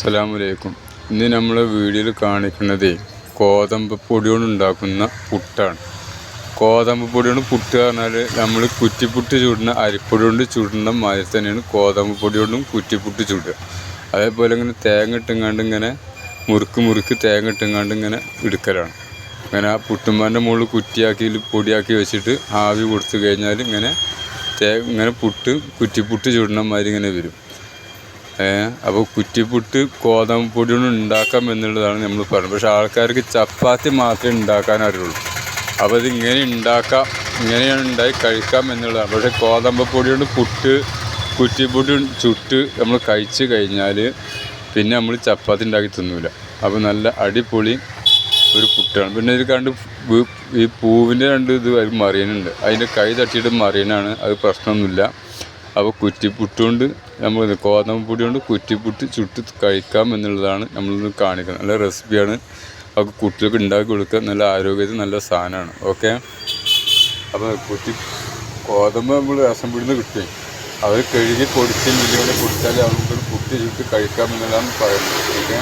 അസ്സലാമലൈക്കും ഇന്ന് നമ്മൾ വീഡിയോയിൽ കാണിക്കുന്നത് ഗോതമ്പ് പൊടി കൊണ്ട് ഉണ്ടാക്കുന്ന പുട്ടാണ്. ഗോതമ്പ് പൊടി കൊണ്ട് പുട്ട് പറഞ്ഞാൽ നമ്മൾ കുറ്റിപ്പുട്ട് ചൂടുന്ന അരിപ്പൊടി കൊണ്ട് ചുടുന്ന മാതിരി തന്നെയാണ് ഗോതമ്പ് പൊടി കൊണ്ടും കുറ്റിപ്പുട്ട് ചുടുക. അതേപോലെ ഇങ്ങനെ തേങ്ങ ഇട്ടുങ്ങാണ്ട് ഇങ്ങനെ മുറുക്ക് മുറുക്ക് തേങ്ങ ഇട്ടുങ്ങാണ്ട് ഇങ്ങനെ എടുക്കലാണ്. ഇങ്ങനെ ആ പുട്ടുമ്പാന്റെ മുകളിൽ കുറ്റിയാക്കി പൊടിയാക്കി വെച്ചിട്ട് ആവി കൊടുത്തു കഴിഞ്ഞാൽ ഇങ്ങനെ തേ ഇങ്ങനെ പുട്ട് കുറ്റിപ്പുട്ട് ചുടുന്ന മാതിരി ഇങ്ങനെ വരും. അപ്പോൾ കുറ്റിപ്പുട്ട് ഗോതമ്പ് പൊടി കൊണ്ട് ഉണ്ടാക്കാം എന്നുള്ളതാണ് നമ്മൾ പറയുന്നത് പക്ഷേ ആൾക്കാർക്ക് ചപ്പാത്തി മാത്രമേ ഉണ്ടാക്കാൻ അറിയുള്ളൂ. അപ്പോൾ ഇത് ഇങ്ങനെ ഉണ്ടാക്കാം ഇങ്ങനെയാണ് ഉണ്ടായി കഴിക്കാം എന്നുള്ളതാണ്. പക്ഷേ ഗോതമ്പ് പൊടി കൊണ്ട് പുട്ട് കുറ്റിപ്പുട്ട് ചുട്ട് നമ്മൾ കഴിച്ച് കഴിഞ്ഞാൽ പിന്നെ നമ്മൾ ചപ്പാത്തി ഉണ്ടാക്കി തിന്നൂല. അപ്പോൾ നല്ല അടിപൊളി ഒരു പുട്ടാണ്. പിന്നെ ഇത് കണ്ട് ഈ പൂവിന്റെ രണ്ട് ഇത് അത് മറിയനുണ്ട്. അതിന്റെ കൈ തട്ടിയിട്ട് മറിയനാണ്. അത് പ്രശ്നമൊന്നുമില്ല. അപ്പോൾ കുറ്റിപ്പുട്ട് കൊണ്ട് നമ്മൾ ഗോതമ്പ് പൊടി കൊണ്ട് കുറ്റിപ്പുട്ട് ചുട്ട് കഴിക്കാം എന്നുള്ളതാണ് നമ്മളിന്ന് കാണിക്കുന്നത് നല്ല റെസിപ്പിയാണ്. അപ്പോൾ കുട്ടികൾക്ക് ഉണ്ടാക്കി കൊടുക്കുക. നല്ല ആരോഗ്യത്തിന് നല്ല സാധനമാണ്. ഓക്കെ? അപ്പോൾ കുറ്റി ഗോതമ്പ് നമ്മൾ രസം പിടിന്ന് കിട്ടും. അവർ കഴുകി പൊടിച്ച് മില്ലുകൊണ്ട് പൊടിച്ചാൽ അവർക്ക് പുട്ടി ചുട്ട് കഴിക്കാം എന്നുള്ളതാണ് പറയുന്നത്. ഓക്കെ?